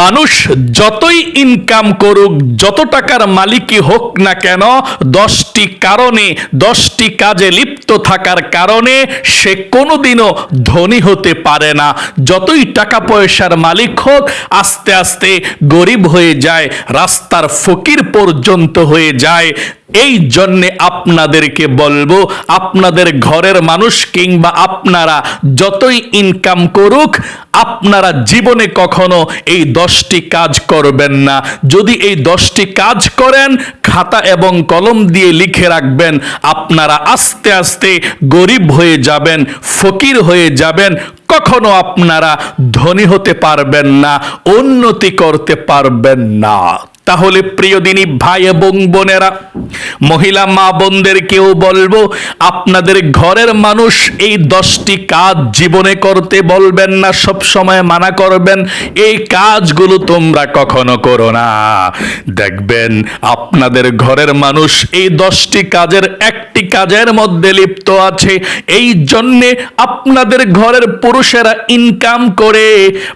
মানুষ যতই ইনকাম করুক, যত টাকার মালিকই হোক না কেন, দশটি কারণে, দশটি কাজে লিপ্ত থাকার কারণে সে কোনোদিনও ধনী হতে পারে না। যতই টাকা পয়সার মালিক হোক, আস্তে আস্তে গরিব হয়ে যায়, রাস্তার ফকির পর্যন্ত হয়ে যায়। এই জন্যে আপনাদেরকে বলব, আপনাদের ঘরের মানুষ কিংবা আপনারা যতই ইনকাম করুক, আপনারা জীবনে কখনো এই দশটি কাজ করবেন না। যদি এই দশটি কাজ করেন, খাতা এবং কলম দিয়ে লিখে রাখবেন, আপনারা আস্তে আস্তে গরিব হয়ে যাবেন, ফকির হয়ে যাবেন, কখনো আপনারা ধনী হতে পারবেন না, উন্নতি করতে পারবেন না। তাহলে প্রিয় দিনী ভাই এবং বোনেরা, মহিলা মা বোনদেরকেও বলব, আপনাদের ঘরের মানুষ এই দশটি কাজ জীবনে করতে বলবেন না, সব সময় মানা করবেন, এই কাজগুলো তোমরা কখনো করো না। দেখবেন আপনাদের ঘরের মানুষ এই দশটি কাজের একটি কাজের মধ্যে লিপ্ত আছে, এই জন্যে আপনাদের ঘরের পুরুষেরা ইনকাম করে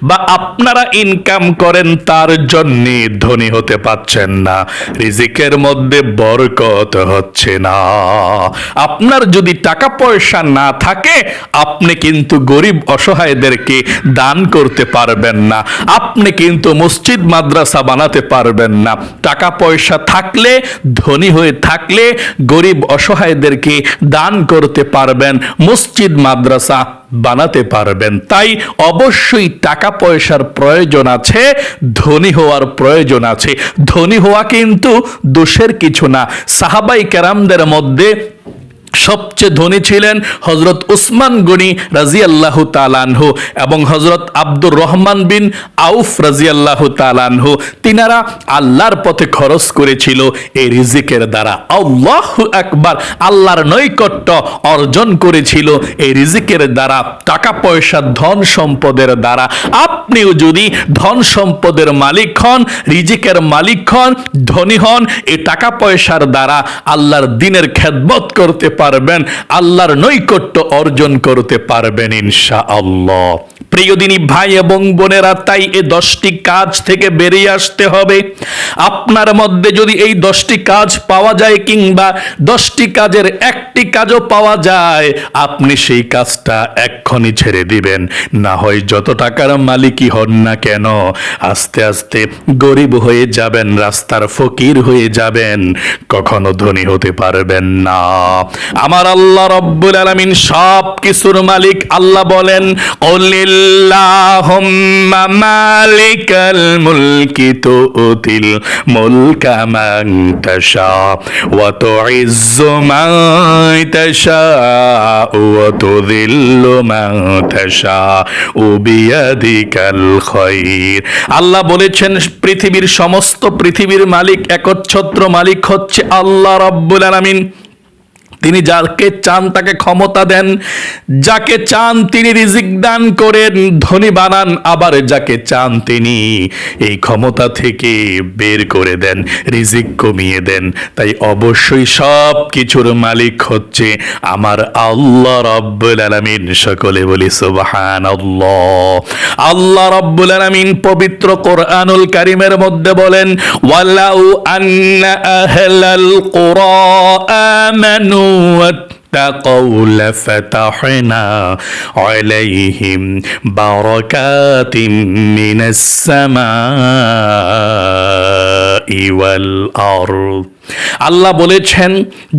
বা আপনারা ইনকাম করেন, তার জন্যে ধনী হতে পাচ্ছেন না। রিজিকের মধ্যে বরকত হচ্ছে না। আপনার যদি টাকা পয়সা না থাকে, আপনি কিন্তু গরিব অসহায়দেরকে দান করতে পারবেন না। আপনি কিন্তু মসজিদ, মাদ্রাসা বানাতে পারবেন না। টাকা পয়সা থাকলে, ধনী হয়ে থাকলে গরিব অসহায়দেরকে দান করতে পারবেন। মসজিদ, মাদ্রাসা বানাতে পারবেন। তাই অবশ্যই টাকা পয়সার প্রয়োজন আছে, ধনী হওয়ার প্রয়োজন আছে। ধনী হওয়া কিন্তু দোষের কিছু না। সাহাবাই ক্যারামদের মধ্যে সবচেয়ে ধনী ছিলেন হজরত উসমান গনি রাজি আল্লাহ তালানহু এবং হজরত আব্দুর রহমান বিন আউফ রাজি আল্লাহ তালানহু তিনারা আল্লাহর পথে খরচ করেছিল এই রিজিকের দ্বারা। আল্লাহ একবার আল্লাহর নৈকট্য অর্জন করেছিল এই রিজিকের দ্বারা টাকা পয়সা ধন সম্পদের দ্বারা। আপনিও যদি ধন সম্পদের মালিক হন, রিজিকের মালিক হন, ধনী হন, এই টাকা পয়সার দ্বারা আল্লাহর দিনের খেদমত করতে পারবেন, আল্লাহর নৈকট্য অর্জন করতে পারবেন ইনশা আল্লাহ প্রিয়দিনী ভাই এবং বোনেরা, তাই এই দশটি কাজ থেকে বেরিয়ে আসতে হবে। আপনার মধ্যে যদি এই দশটি কাজ পাওয়া যায় কিংবা দশটি কাজের একটি কাজও পাওয়া যায়, আপনি সেই কাজটা এক্ষুনি ছেড়ে দিবেন। না হয় যত টাকার মালিকই হন না কেন, আস্তে আস্তে গরিব হয়ে যাবেন, রাস্তার ফকির হয়ে যাবেন, কখনো ধনী হতে পারবেন না। আমার আল্লাহ রব্বুল আলামিন সব কিছুর মালিক। আল্লাহ বলেন, অলিল্লাহুম্মা মালিকাল মুলকি তুতিল মুলকা মান তাশা, ওয়া তুইজ্জু মান তাশা, ওয়া তুযিল্লু মান তাশা বিয়াদিকাল খায়র আল্লাহ বলেছেন, পৃথিবীর সমস্ত পৃথিবীর মালিক, একচ্ছত্র মালিক হচ্ছে আল্লাহ রব্বুল আলামিন। তিনি যাকে চান তাকে ক্ষমতা দেন, যাকে চান তিনি রিজিক দান করেন, ধনী বানান, আবার যাকে চান তিনি এই ক্ষমতা থেকে বের করে দেন, রিজিক কমিয়ে দেন। তাই অবশ্যই সব কিছুর মালিক হচ্ছে আমার আল্লাহ রব্বুল আলামিন। সকলে বলি সুবহান আল্লাহ রব্বুল আলামিন পবিত্র কোরআনুল কারিমের মধ্যে বলেন, ওয়ালাউ আন্না আহলাল কুরা আমানু واتقوا لفتحنا عليهم بركات من السماء والأرض আল্লাহ বলেছেন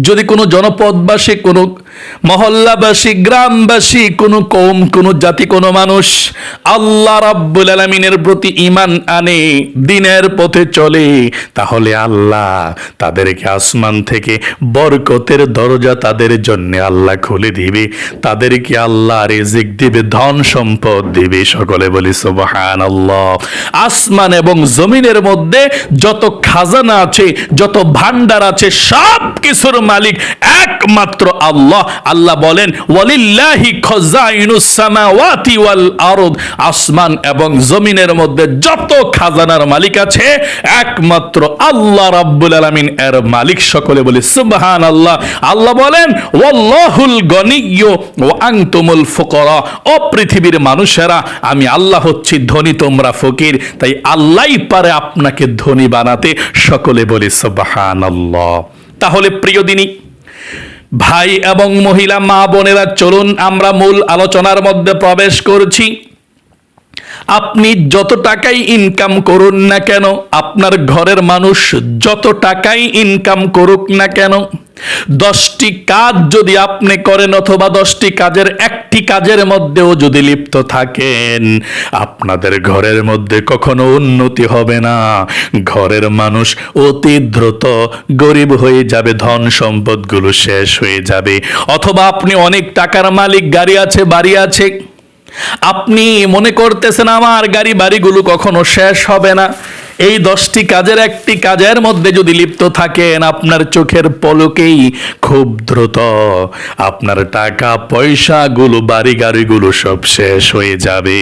যদি কোনো জনপদবাসী কোনো মহল্লাবাসী, গ্রামবাসী, কোনো কৌম, কোনো জাতি, কোনো মানুষ আল্লাহ রাব্বুল আলামিনের প্রতি ইমান আনে, দিনের পথে চলে। তাহলে আল্লাহ তাদেরকে আসমান থেকে বরকতের দরজা তাদের জন্য আল্লাহ খুলে দিবে। তাদেরকে আল্লাহ রিজিক দিবে, ধন সম্পদ দিবে। সকলে বলি সুবহান আসমান এবং জমিনের মধ্যে যত খাজানা আছে, যত ভান্ডার আছে সব কিছুর মালিক একমাত্র আল্লাহ। আল্লাহ বলেন, ওয়ালিল্লাহি খাজাইনুস সামাওয়াতি ওয়াল আরদ। আসমান এবং জমিনের মধ্যে যত খাজানার মালিক আছে, একমাত্র আল্লাহ রাব্বুল আলামিন এর মালিক সকলে বলি, সুবহানাল্লাহ। আল্লাহ বলেন, ওয়াল্লাহুল গনিয়্যু ওয়া আনতুমুল ফুকারা। ও পৃথিবীর মানুষেরা, আমি আল্লাহ হচ্ছি, ধনী, তোমরা ফকির। তাই আল্লাহই পারে আপনাকে ধনী বানাতে। সকলে বলি, সুবহানাল্লাহ। তাহলে প্রিয় দিনী ভাই এবং মহিলা, মা বোনেরা, চলুন আমরা মূল আলোচনার মধ্যে প্রবেশ করছি। আপনি যত টাকাই ইনকাম করুন না কেন, আপনার ঘরের মানুষ যত টাকাই ইনকাম করুক না কেন দশটি কাজ যদি আপনি করেন অথবা দশটি কাজের, একটি কাজের মধ্যেও যদি লিপ্ত থাকেন, আপনাদের ঘরের মধ্যে কখনো উন্নতি হবে না। ঘরের মানুষ অতি দ্রুত গরিব হয়ে যাবে, ধন সম্পদগুলো শেষ হয়ে যাবে। অথবা আপনি অনেক টাকার মালিক, গাড়ি আছে, বাড়ি আছে। আপনি মনে করতেছেন, আমার গাড়ি বাড়িগুলো কখনো শেষ হবে না। এই দশটি কাজের একটি কাজের মধ্যে যদি লিপ্ত থাকেন, আপনার চোখের পলকেই খুব দ্রুত আপনার টাকা, পয়সাগুলো বাড়ি গাড়িগুলো সব শেষ হয়ে যাবে।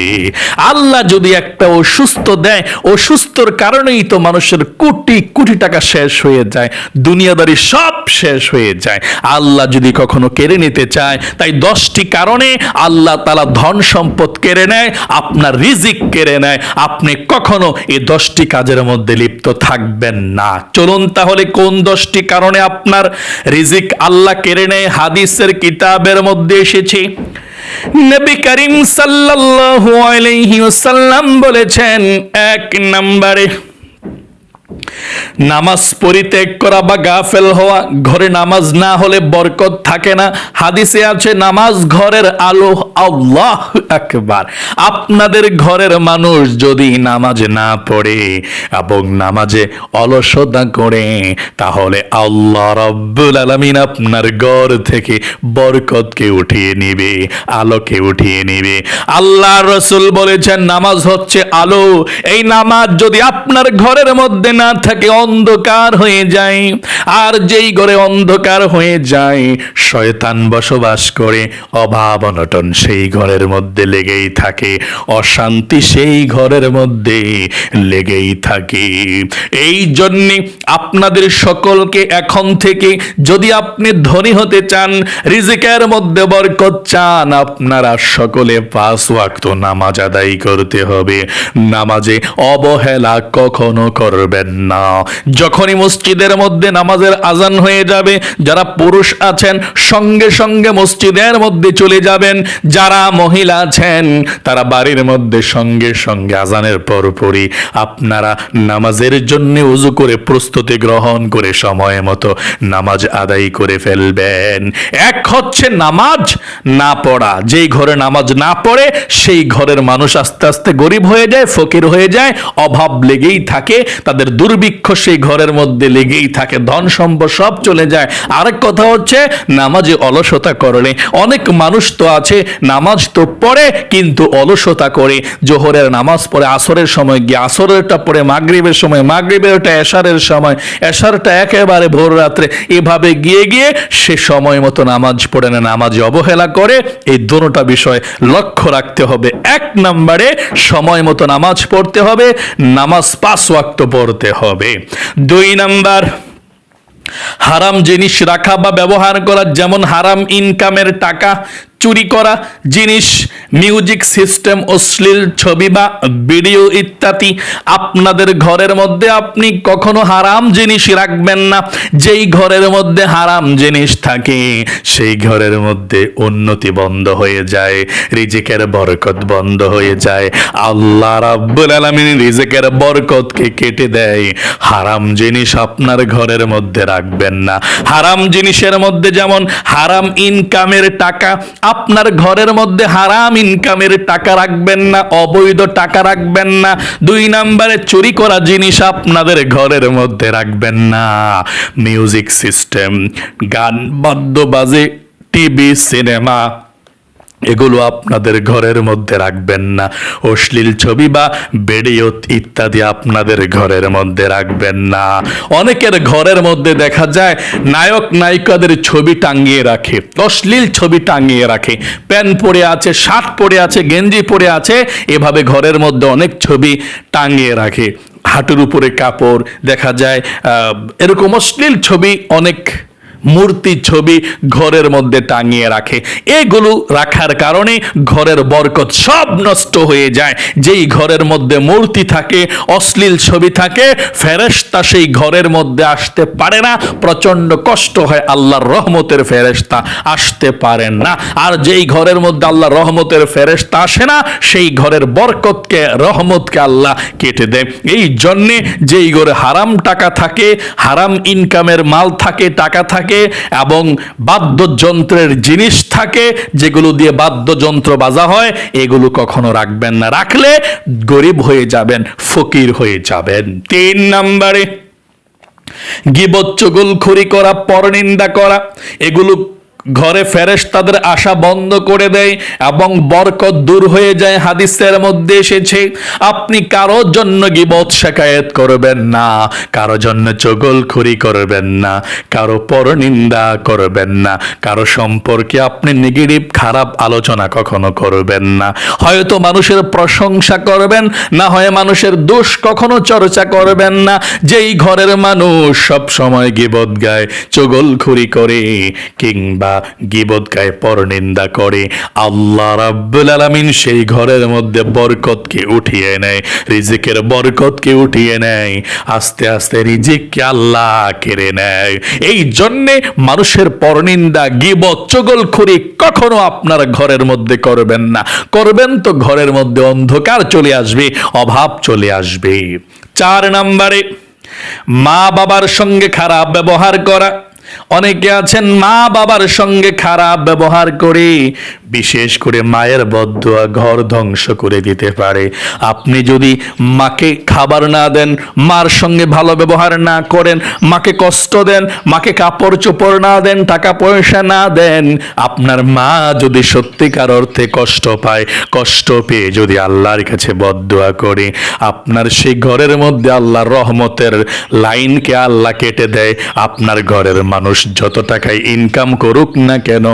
আল্লাহ যদি একটা অসুস্থ দেয়, অসুস্থর কারণেই তো মানুষের কোটি কোটি টাকা শেষ হয়ে যায়, দুনিয়াদারি সব শেষ হয়ে যায়। আল্লাহ যদি কখনো কেড়ে নিতে চায়, তাই দশটি কারণে আল্লাহ তালা ধন সম্পদ কেড়ে নেয়, আপনার রিজিক কেড়ে নেয়। আপনি কখনো এই দশটি কাজের মধ্যে লিপ্ত থাকবেন না। চলুন তাহলে কোন দশটি কারণে আপনার রিজিক আল্লাহ কেড়ে নেয়? হাদিসের কিতাবের মধ্যে এসেছে, নবী করিম সাল্লাল্লাহু আলাইহি ওয়াসাল্লাম বলেছেন, এক নম্বরে নামাজ পরিত্যাগ করা বা গাফেল হওয়া, ঘরে নামাজ না হলে বরকত থাকে না। হাদিসে আছে, নামাজ ঘরের আলো আল্লাহ একবার আপনাদের ঘরের মানুষ যদি নামাজ না পড়ে এবং নামাজে অলসতা করে, তাহলে আল্লাহ রব্বুল আলামিন আপনার ঘর থেকে বরকতকে উঠিয়ে নিবে, আলোকে উঠিয়ে নিবে। আল্লাহ রসুল বলেছেন, নামাজ হচ্ছে আলো। এই নামাজ যদি আপনার ঘরের মধ্যে না থাকে অন্ধকার হয়ে যায়। আর যেই ঘরে অন্ধকার হয়ে যায়, শয়তান বসবাস করে, অভাব অনটন সেই ঘরের মধ্যে লেগেই থাকে, অশান্তি সেই ঘরের মধ্যে লেগেই থাকে। এই জন্যে আপনাদের সকলকে এখন থেকে যদি আপনি ধনী হতে চান, রিজিকের মধ্যে বরকত চান, আপনারা সকলে পাঁচ ওয়াক্ত নামাজ আদায় করতে হবে। নামাজে অবহেলা কখনো করবেন না। যখনই মসজিদের মধ্যে নামাজের আজান হয়ে যাবে, যারা পুরুষ আছেন, সঙ্গে সঙ্গে মসজিদের মধ্যে চলে যাবেন। যারা মহিলা আছেন, তারা বাড়ির মধ্যে সঙ্গে সঙ্গে আজানের পরপরই আপনারা নামাজের জন্য উজু করে প্রস্তুতি গ্রহণ করে সময় মতো নামাজ আদায় করে ফেলবেন। এক হচ্ছে নামাজ না পড়া। যেই ঘরে নামাজ না পড়ে, সেই ঘরের মানুষ আস্তে আস্তে গরিব হয়ে যায়, ফকির হয়ে যায়, অভাব লেগেই থাকে, তাদের দুর্ভিক্ষ সেই ঘরের মধ্যে লেগেই থাকে, ধন সম্পদ সব চলে যায়। আরেক কথা হচ্ছে, নামাজে অলসতা করলে। অনেক মানুষ তো আছে, নামাজ তো পড়ে, কিন্তু অলসতা করে। জোহরের নামাজ পড়ে, আসরের সময় গিয়ে, আসরেরটা পড়ে, মাগরিবের সময়, মাগরিবেরটা এশারের সময়। এশারটা একেবারে ভোর রাত্রে। এভাবে গিয়ে গিয়ে সে সময় মতো নামাজ পড়ে না, নামাজে অবহেলা করে। এই দুটোটা বিষয় লক্ষ্য রাখতে হবে। এক নম্বরে, সময় মতো নামাজ পড়তে হবে, নামাজ পাঁচ ওয়াক্ত পড়তে হবে। দুই নাম্বার হারাম জিনিস রাখা বা ব্যবহার করা যেমন হারাম ইনকামের টাকা চুরি করা জিনিস মিউজিক সিস্টেম অশ্লীল ছবি বা ভিডিও ইত্যাদি আপনাদের ঘরের মধ্যে আপনি কখনো হারাম জিনিস রাখবেন না। যেই ঘরের মধ্যে হারাম জিনিস থাকে, সেই ঘরের মধ্যে উন্নতি বন্ধ হয়ে যায়, রিজিকের বরকত বন্ধ হয়ে যায়। আল্লাহ রাব্বুল আলামিন রিজিকের বরকতকে কেটে দেয়। হারাম জিনিস আপনার ঘরের মধ্যে রাখবেন না। হারাম জিনিসের মধ্যে যেমন হারাম ইনকামের টাকা আপনার ঘরের মধ্যে হারাম ইনকামের টাকা রাখবেন না, অবৈধ টাকা রাখবেন না, দুই নাম্বারে চুরি করা জিনিস আপনাদের ঘরের মধ্যে রাখবেন না। মিউজিক সিস্টেম, গান বাদ্য বাজে টিভি, সিনেমা এগুলো আপনাদের ঘরের মধ্যে রাখবেন না। অশ্লীল ছবি বা ভিডিও ইত্যাদি আপনাদের ঘরের মধ্যে রাখবেন না। অনেকের ঘরের মধ্যে দেখা যায় নায়ক নায়িকাদের ছবি টাঙিয়ে রাখে, অশ্লীল ছবি টাঙিয়ে রাখে। প্যান্ট পরে আছে, শার্ট পরে আছে, গেঞ্জি পরে আছে, এভাবে ঘরের মধ্যে অনেক ছবি টাঙিয়ে রাখে। হাঁটুর উপরে কাপড় দেখা যায় এরকম অশ্লীল ছবি অনেক মূর্তি ছবি ঘরের মধ্যে টাঙিয়ে রাখে। এগুলো রাখার কারণে ঘরের বরকত সব নষ্ট হয়ে যায়। যেই ঘরের মধ্যে মূর্তি থাকে, অশ্লীল ছবি থাকে, ফেরেশতা সেই ঘরের মধ্যে আসতে পারে না। প্রচণ্ড কষ্ট হয় আল্লাহর রহমতের ফেরেশতা আসতে পারেন না। আর যেই ঘরের মধ্যে আল্লাহর রহমতের ফেরেশতা আসে না, সেই ঘরের বরকতকে, রহমতকে আল্লাহ কেটে দেয়। এই জন্যে যেই ঘরে হারাম টাকা থাকে, হারাম ইনকামের মাল থাকে, টাকা থাকে এবং বাদ্যযন্ত্রের জিনিস থাকে, যেগুলো দিয়ে বাদ্যযন্ত্র বাজা হয়, এগুলো কখনো রাখবেন না। রাখলে গরিব হয়ে যাবেন, ফকির হয়ে যাবেন। তিন নাম্বারে গিবচ্চগুল খুরি করা, পরনিন্দা করা, এগুলো ঘরে ফেরেশ তাদের আশা বন্ধ করে দেয় এবং বরকত দূর হয়ে যায় হাদিসের মধ্যে এসেছে, আপনি কারোর জন্য গিবত শেখায়ত করবেন না, কারও জন্য চগলখড়ি করবেন না, কারও পরনিন্দা করবেন না, কারও সম্পর্কে আপনি নেগেটিভ খারাপ আলোচনা কখনো করবেন না। হয়তো মানুষের প্রশংসা করবেন, না হয় মানুষের দোষ কখনো চর্চা করবেন না। যেই ঘরের মানুষ সব সময় গিবত গায় চগলখড়ি করে, কিংবা গিবত গায়ে পরনিন্দা করে। আল্লাহ রাব্বুল আলামিন সেই ঘরের মধ্যে বরকতকে উঠিয়ে নেয়, রিজিকের বরকতকে উঠিয়ে নেয়, আস্তে আস্তে রিজিককে আল্লাহ কেড়ে নেয়। এই জন্যে মানুষের পরনিন্দা গিবত চগলখড়ি কখনো আপনার ঘরের মধ্যে করবেন না। করবেন তো ঘরের মধ্যে অন্ধকার চলে আসবে, অভাব চলে আসবে। চার নম্বরে মা বাবার সঙ্গে খারাপ ব্যবহার করা। অনেকে আছেন মা বাবার সঙ্গে খারাপ ব্যবহার করে, বিশেষ করে মায়ের বদুয়া ঘর ধ্বংস করে দিতে পারে। আপনি যদি মাকে খাবার না দেন, মার সঙ্গে ভালো ব্যবহার না করেন, মাকে কষ্ট দেন, মাকে কাপড় চোপড় না দেন, টাকা পয়সা না দেন, আপনার মা যদি সত্যিকার অর্থে কষ্ট পায়, কষ্ট পেয়ে যদি আল্লাহর কাছে বদুয়া করে, আপনার সেই ঘরের মধ্যে আল্লাহর রহমতের লাইনকে আল্লাহ কেটে দেয়, আপনার ঘরের মানুষ যত টাকায় ইনকাম করুক না কেন,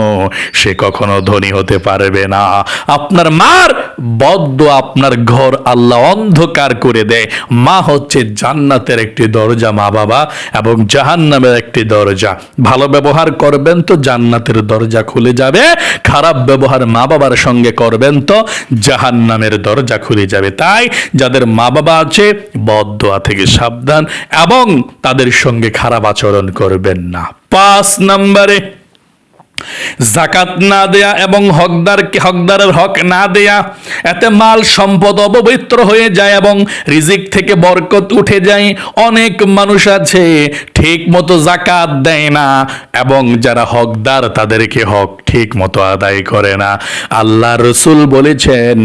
সে কখনো ধনী হতে পারবে না। আপনার মার বদ্ধ আপনার ঘর আল্লাহ অন্ধকার করে দেয়। মা হচ্ছে জান্নাতের একটি দরজা, মা বাবা, এবং জাহান্নামের একটি দরজা। ভালো ব্যবহার করবেন তো জান্নাতের দরজা খুলে যাবে, খারাপ ব্যবহার মা বাবার সঙ্গে করবেন তো জাহান্নামের দরজা খুলে যাবে। তাই যাদের মা বাবা আছে বদোয়া থেকে সাবধান, এবং তাদের সঙ্গে খারাপ আচরণ করবেন না। পাঁচ নম্বরে জাকাত না দেয়া এবং হকদারকে হকদারের হক না দেয়া, এতে মাল সম্পদ অপবিত্র হয়ে যায় এবং রিজিক থেকে বরকত উঠে যায়। অনেক মানুষ আছে ঠিক মতো জাকাত দেয় না এবং যারা হকদার তাদেরকে হক ঠিক মতো আদায় করে না। আল্লাহ রসুল বলেছেন,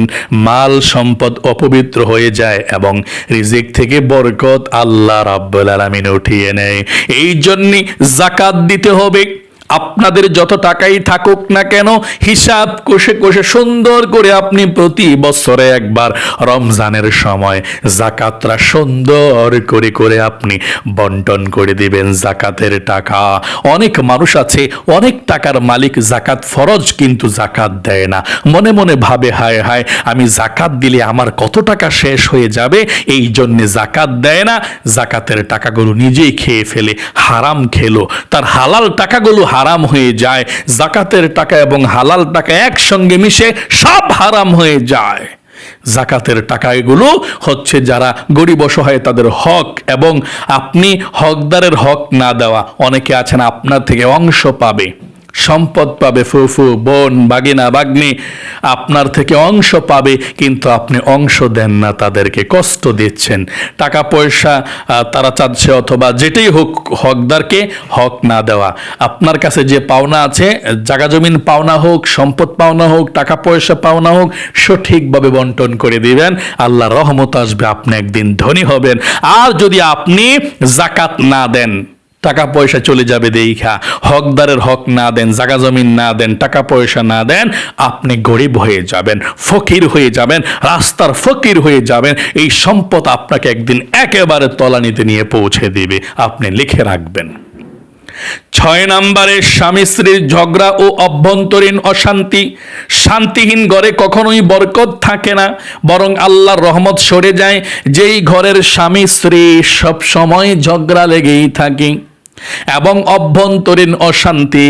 মাল সম্পদ অপবিত্র হয়ে যায় এবং রিজিক থেকে বরকত আল্লাহ রাব্বুল আলামিন উঠিয়ে নেয়। এই জন্যই জাকাত দিতে হবে। আপনাদের যত টাকাই থাকুক না কেন, হিসাব কষে কষে সুন্দর করে আপনি প্রতি বছরে একবার রমজানের সময় জাকাতরা সুন্দর করে করে আপনি বন্টন করে দিবেন জাকাতের টাকা। অনেক মানুষ আছে, অনেক টাকার মালিক জাকাত ফরজ কিন্তু জাকাত দেয় না। মনে মনে ভাবে, হায় হায়, আমি জাকাত দিলে আমার কত টাকা শেষ হয়ে যাবে? এই জন্যে জাকাত দেয় না, জাকাতের টাকাগুলো নিজেই খেয়ে ফেলে, হারাম খেলো। তার হালাল টাকাগুলো হারাম হয়ে যায়। জাকাতের টাকা এবং হালাল টাকা একসঙ্গে মিশে সব হারাম হয়ে যায়। জাকাতের টাকা এগুলো হচ্ছে যারা গরিব অসহায় তাদের হক এবং আপনি হকদারের হক না দেওয়া। অনেকে আছেন আপনার থেকে অংশ পাবে। সম্পদ পাবে ফুফু বোন, বাগিনা বাগ্নি আপনার থেকে অংশ পাবে, কিন্তু আপনি অংশ দেন না তাদেরকে, কষ্ট দিচ্ছেন। টাকা, পয়সা তারা চাচ্ছে অথবা যেটাই হোক, হকদারকে হক না দেওয়া। আপনার কাছে যে পাওনা আছে জাগা জমিন পাওনা হোক, সম্পদ পাওনা হোক, টাকা, পয়সা পাওনা হোক, সঠিকভাবে বন্টন করে দিবেন। আল্লাহ রহমত আসবে, আপনি একদিন ধনী হবেন। আর যদি আপনি জাকাত না দেন টাকা পয়সা চলে যাবে দেখা। হকদারের হক না দেন জাগা জমিন না দেন টাকা পয়সা না দেন, আপনি গরিব হয়ে যাবেন, ফকির হয়ে যাবেন, রাস্তার ফকির হয়ে যাবেন, এই সম্পদ আপনাকে একদিন একেবারে তলানিতে নিয়ে পৌঁছে দিবে, আপনি লিখে রাখবেন। ছয় নম্বরে, স্বামী স্ত্রীর ঝগড়া ও অভ্যন্তরীণ অশান্তি। শান্তিহীন ঘরে কখনোই বরকত থাকে না, বরং আল্লাহর রহমত সরে যায়। যেই ঘরের স্বামী স্ত্রী সব সময় ঝগড়া লেগেই থাকে। এবং অভ্যন্তরীণ অশান্তি,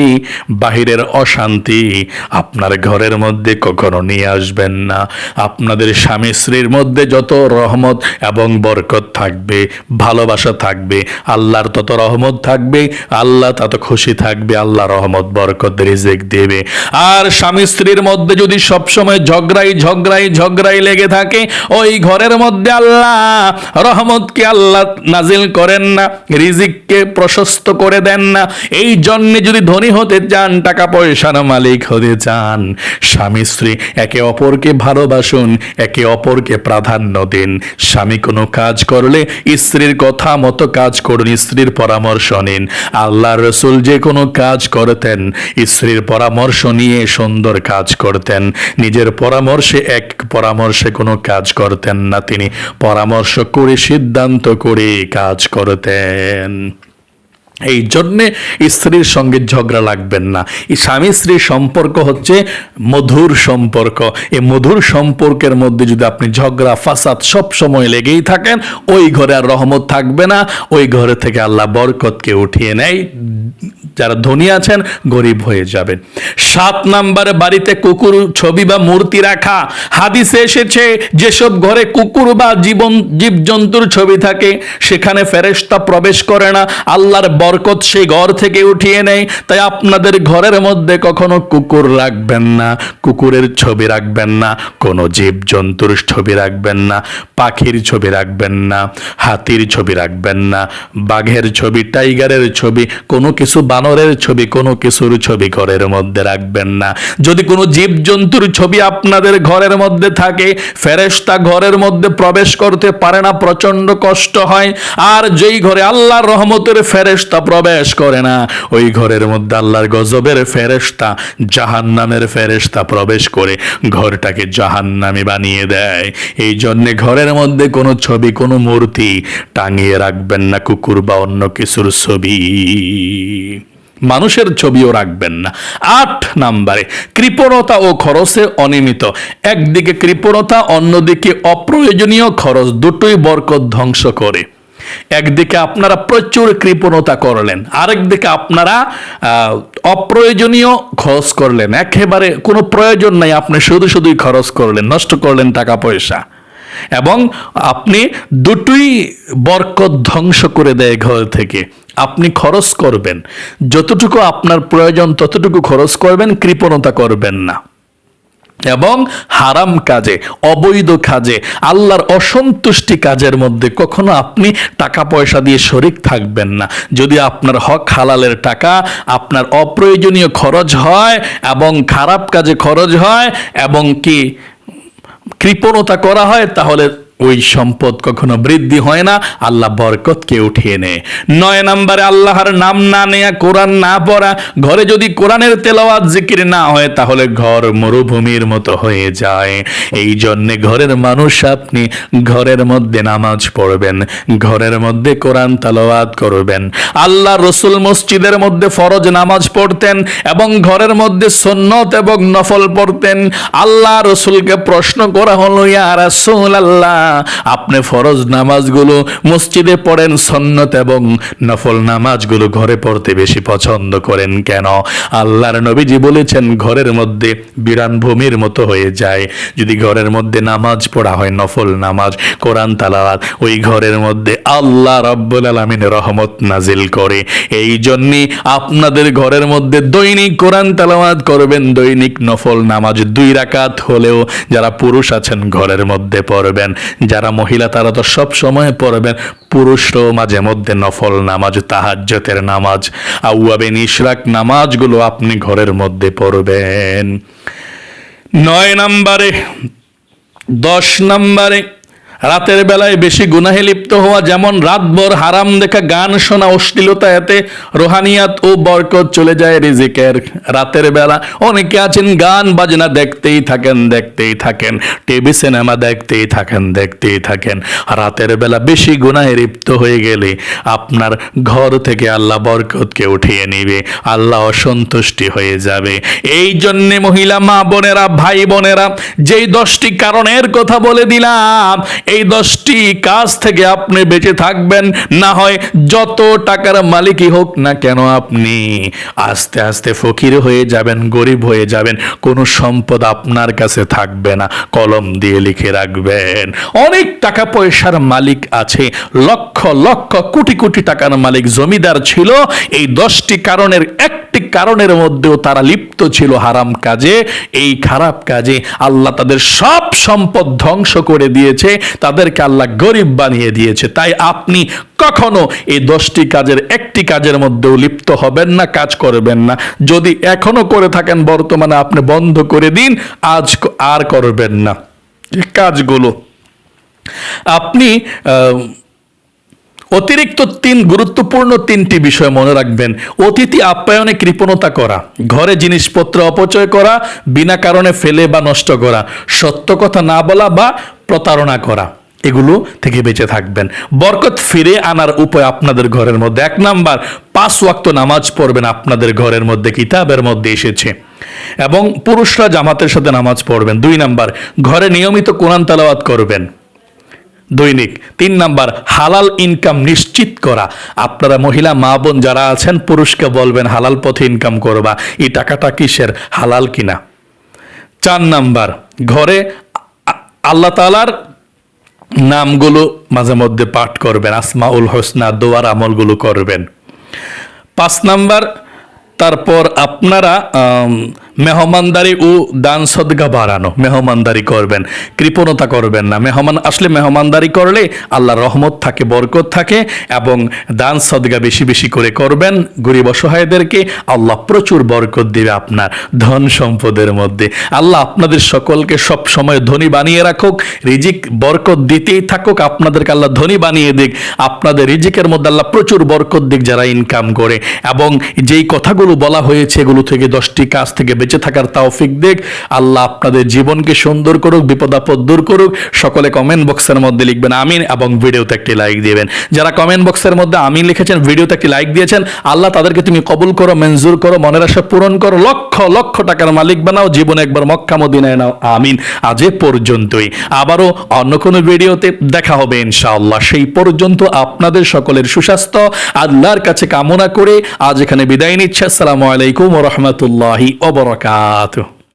বাহিরের অশান্তি আপনার ঘরের মধ্যে কখনো নিয়ে আসবেন না। আপনাদের স্বামী স্ত্রীর মধ্যে যত রহমত এবং বরকত থাকবে, ভালোবাসা থাকবে, আল্লাহর তত রহমত থাকবে, আল্লাহ তত খুশি থাকবে, আল্লাহ রহমত, বরকত, রিজিক দেবে। আর স্বামী স্ত্রীর মধ্যে যদি সবসময় ঝগড়াই ঝগড়াই ঝগড়াই লেগে থাকে, ওই ঘরের মধ্যে আল্লাহ রহমতকে আল্লাহ নাজিল করেন না, রিজিককে প্রশস্ত করে দেন না। এই জন্যে যদি ধনী হতে চান টাকা পয়সার মালিক হতে চান। স্বামী, স্ত্রী, একে অপরকে ভালোবাসুন, একে অপরকে প্রাধান্য দিন। স্বামী কোনো কাজ করলে স্ত্রীর কথা মতো কাজ করুন, স্ত্রীর পরামর্শ নিন। আল্লাহ রসুল যে কোনো কাজ করতেন, স্ত্রীর পরামর্শ নিয়ে সুন্দর কাজ করতেন। নিজের পরামর্শে এক পরামর্শে কোনো কাজ করতেন না। তিনি পরামর্শ করে, সিদ্ধান্ত করে কাজ করতেন। এই জন্যে স্ত্রীর সঙ্গে ঝগড়া লাগবেন না। এই স্বামী স্ত্রীর সম্পর্ক হচ্ছে মধুর সম্পর্ক। এই মধুর সম্পর্কের মধ্যে যদি আপনি ঝগড়া, ফাসাদ সব সময় লেগেই থাকেন, ওই ঘরে আর রহমত থাকবে না। ওই ঘরে থেকে আল্লাহ বরকতকে উঠিয়ে নেয়। যারা ধনী আছেন, গরিব হয়ে যাবেন। সাত নাম্বারে বাড়িতে কুকুর ছবি বা মূর্তি রাখা। হাদিসে এসেছে, যেসব ঘরে কুকুর বা জীবন, জীবজন্তুর ছবি থাকে, সেখানে ফেরেশতা প্রবেশ করে না। আল্লাহর বরকত সেই ঘর থেকে উঠিয়ে নেয়। তাই আপনাদের ঘরের মধ্যে কখনো কুকুর রাখবেন না, কুকুরের ছবি রাখবেন না, কোনো জীবজন্তুর ছবি রাখবেন না, পাখির ছবি রাখবেন না, হাতির ছবি রাখবেন না, বাঘের ছবি, টাইগারের ছবি, কোনো কিছু বানরের ছবি, কোনো কিছুর ছবি ঘরের মধ্যে রাখবেন না। যদি কোনো জীবজন্তুর ছবি আপনাদের ঘরের মধ্যে থাকে, ফেরেশতা ঘরের মধ্যে প্রবেশ করতে পারে না প্রচণ্ড কষ্ট হয়। আর যেই ঘরে আল্লাহর রহমতের ফেরেশতা প্রবেশ করে না। ওই ঘরের মধ্যে আল্লাহর গজবের ফেরেশতা, জাহান্নামের ফেরেশতা প্রবেশ করে ঘরটাকে জাহান্নামে বানিয়ে দেয়। এই জন্যে ঘরের মধ্যে কোনো ছবি, কোনো মূর্তি টাঙিয়ে রাখবেন না, কুকুর বা অন্য কিছুর ছবি। মানুষের ছবিও রাখবেন না। আট নাম্বারে, কৃপণতা ও খরচে অনিয়মিত। একদিকে কৃপণতা, অন্যদিকে অপ্রয়োজনীয় খরচ, দুটোই বরকত ধ্বংস করে। একদিকে আপনারা প্রচুর কৃপণতা করলেন, আরেকদিকে আপনারা অপ্রয়োজনীয় খরচ করলেন। একেবারে কোনো প্রয়োজন নাই, আপনি শুধু শুধুই খরচ করলেন, নষ্ট করলেন টাকা পয়সা। এবং আপনি দুটোই বরকত ধ্বংস করে দেয় ঘর থেকে। আপনি খরচ করবেন, যতটুকু আপনার প্রয়োজন ততটুকু খরচ করবেন, কৃপণতা করবেন না। এবং হারাম কাজে, অবৈধ কাজে, আল্লাহর অসন্তুষ্টি কাজের মধ্যে কখনো আপনি টাকা পয়সা দিয়ে শরিক থাকবেন না। যদি আপনার হক হালালের টাকা আপনার অপ্রয়োজনীয় খরচ হয় এবং খারাপ কাজে খরচ হয় এবং কি কৃপণতা করা হয়, তাহলে ওই সম্পদ কখনো বৃদ্ধি হয় না, আল্লাহ বরকতকে উঠিয়ে নেয়। নয় নম্বরে আল্লাহর নাম না নেয়া, কোরআন না পড়া, ঘরে যদি কোরআনের তেলাওয়াত জিকির না হয়, তাহলে ঘর মরুভূমির মতো হয়ে যায়। এই জন্যে ঘরের মানুষ আপনি ঘরের মধ্যে নামাজ পড়বেন, ঘরের মধ্যে কোরআন তালাওয়াত করবেন। আল্লাহ রসুল মসজিদের মধ্যে ফরজ নামাজ পড়তেন এবং ঘরের মধ্যে সন্নত এবং নফল পড়তেন। আল্লাহ রসুলকে প্রশ্ন করা হলো, ইয়া রাসূল আল্লাহ আপনি ফরজ নামাজগুলো মসজিদে পড়েন সন্নত এবং নফল নামাজগুলো ঘরে পড়তে বেশি পছন্দ করেন কেন? আল্লাহর নবীজি বলেছেন, ঘরের মধ্যে বিরান ভূমির মতো হয়ে যায়। যদি ঘরের মধ্যে নামাজ পড়া হয়, নফল নামাজ, কোরআন তালাওয়াত, ওই ঘরের মধ্যে আল্লাহ রব্বুল আলমিন রহমত নাজিল করে। এই জন্যে আপনাদের ঘরের মধ্যে দৈনিক কোরআন তালাওয়াত করবেন, দৈনিক নফল নামাজ দুই রাকাত হলেও যারা পুরুষ আছেন, ঘরের মধ্যে পড়বেন। যারা মহিলা, তারা তো সব সময় পড়বেন, পুরুষরাও মাঝে মধ্যে নফল নামাজ তাহাজ্জতের নামাজ, আউয়াবে নিশরাক নামাজগুলো আপনি ঘরের মধ্যে পড়বেন। নয় নাম্বারে, দশ নম্বরে রাতের বেলায় বেশি গুনাহে লিপ্ত হওয়া যেমন রাতভর হারাম দেখা গান শোনা অশ্লীলতা, এতে রোহানিয়াত ও বরকত চলে যায় রিজিকের। রাতের বেলা অনেকে আছেন গান বাজনা দেখতেই থাকেন দেখতেই থাকেন। টিভি, সিনেমা দেখতেই থাকেন দেখতেই থাকেন। রাতের বেলা বেশি গুনাহে লিপ্ত হয়ে গেলে আপনার ঘর থেকে আল্লাহ বরকতকে উঠিয়ে নিবে, আল্লাহ অসন্তুষ্টি হয়ে যাবে। এই জন্যে মহিলা, মা বোনেরা, ভাই বোনেরা, যেই দশটি কারণের কথা বলে দিলাম এই দশটি কাজ থেকে আপনি বেঁচে থাকবেন। না হয় যত টাকার মালিকই হোক না কেন আপনি আস্তে আস্তে ফকির হয়ে যাবেন, গরিব হয়ে যাবেন। কোনো সম্পদ আপনার কাছে থাকবে না। কলম দিয়ে লিখে রাখবেন। অনেক টাকা পয়সার মালিক আছে। লক্ষ লক্ষ, কোটি কোটি টাকার মালিক জমিদার ছিল। এই দশটি কারণের একটি কারণের মধ্যেও তারা লিপ্ত ছিল হারাম কাজে। এই খারাপ কাজে আল্লাহ তাদের সব সম্পদ ধ্বংস করে দিয়েছে। তাদেরকে আল্লাহ গরিব বানিয়ে দিয়েছে। তাই আপনি কখনো এই দশটি কাজের একটি কাজের মধ্যেও লিপ্ত হবেন না, কাজ করবেন না। যদি এখনও করে থাকেন, বর্তমানে আপনি বন্ধ করে দিন, আজ আর করবেন না। কাজগুলো। আপনি অতিরিক্ত তিন, গুরুত্বপূর্ণ তিনটি বিষয় মনে রাখবেন। অতিথি আপ্যায়নে কৃপণতা করা, ঘরে জিনিসপত্র অপচয় করা, বিনা কারণে ফেলে বা নষ্ট করা, সত্য কথা না বলা বা প্রতারণা করা, এগুলো থেকে বেঁচে থাকবেন। বরকত ফিরে আনার উপায় আপনাদের ঘরের মধ্যে। এক নাম্বার, পাঁচ ওয়াক্ত নামাজ পড়বেন আপনাদের ঘরের মধ্যে, কিতাবের মধ্যে এসেছে। এবং পুরুষরা জামাতের সাথে নামাজ পড়বেন। দুই নাম্বার, ঘরে নিয়মিত কোরআন তালাওয়াত করবেন। দৈনিক। তিন নাম্বার, হালাল ইনকাম নিশ্চিত করা। আপনারা মহিলা, মা, বোন যারা আছেন, পুরুষকে বলবেন, হালাল পথে ইনকাম করবা। এই টাকাটা কিসের? হালাল কিনা? চার নাম্বার, ঘরে আল্লাহ নামগুলো মাঝে মধ্যে পাঠ করবেন, আসমাউল হোসনা দোয়ার আমলগুলো করবেন। পাঁচ নাম্বার, তারপর আপনারা মেহমানদারি ও দান সদগা বাড়ানো। মেহমানদারি করবেন, কৃপণতা করবেন না। মেহমান আসলে মেহমানদারি করলে আল্লাহ রহমত থাকে, বরকত থাকে এবং দান সদগা বেশি বেশি করে করবেন। গরিব অসহায়দেরকে আল্লাহ প্রচুর বরকত দেবে আপনার ধন সম্পদের মধ্যে। আল্লাহ আপনাদের সকলকে সব সময় ধনী বানিয়ে রাখুক, রিজিক, বরকত দিতেই থাকুক, আপনাদেরকে আল্লাহ ধনী বানিয়ে দিক। আপনাদের রিজিকের মধ্যে আল্লাহ প্রচুর বরকত দিক যারা ইনকাম করে। এবং যেই কথাগুলো বলা হয়েছে, এগুলো থেকে দশটি কাজ থেকে বেঁচে থাকার তৌফিক দিক। আল্লাহ আপনাদের জীবনকে সুন্দর করুক, বিপদ আপদ দূর করুক। সকলে কমেন্ট বক্সের মধ্যে লিখবেন আমিন এবং ভিডিওতে একটি লাইক দিবেন। যারা কমেন্ট বক্সের মধ্যে আমিন লিখেছেন, ভিডিওতে একটি লাইক দিয়েছেন, আল্লাহ তাদেরকে তুমি কবুল করো, মঞ্জুর করো, মনের আশা পূরণ করো, লক্ষ লক্ষ টাকার মালিক বানাও, জীবনে একবার মক্কা মদিনায় নাও, আমিন। আজ এ পর্যন্তই। আবারও অন্য কোনো ভিডিওতে দেখা হবে ইনশাআল্লাহ। সেই পর্যন্ত আপনাদের সকলের সুস্বাস্থ্য, আল্লাহর কাছে কামনা করে আজ এখানে বিদায় নিচ্ছে। আসসালামু আলাইকুম রহমতুল্লাহি trocato.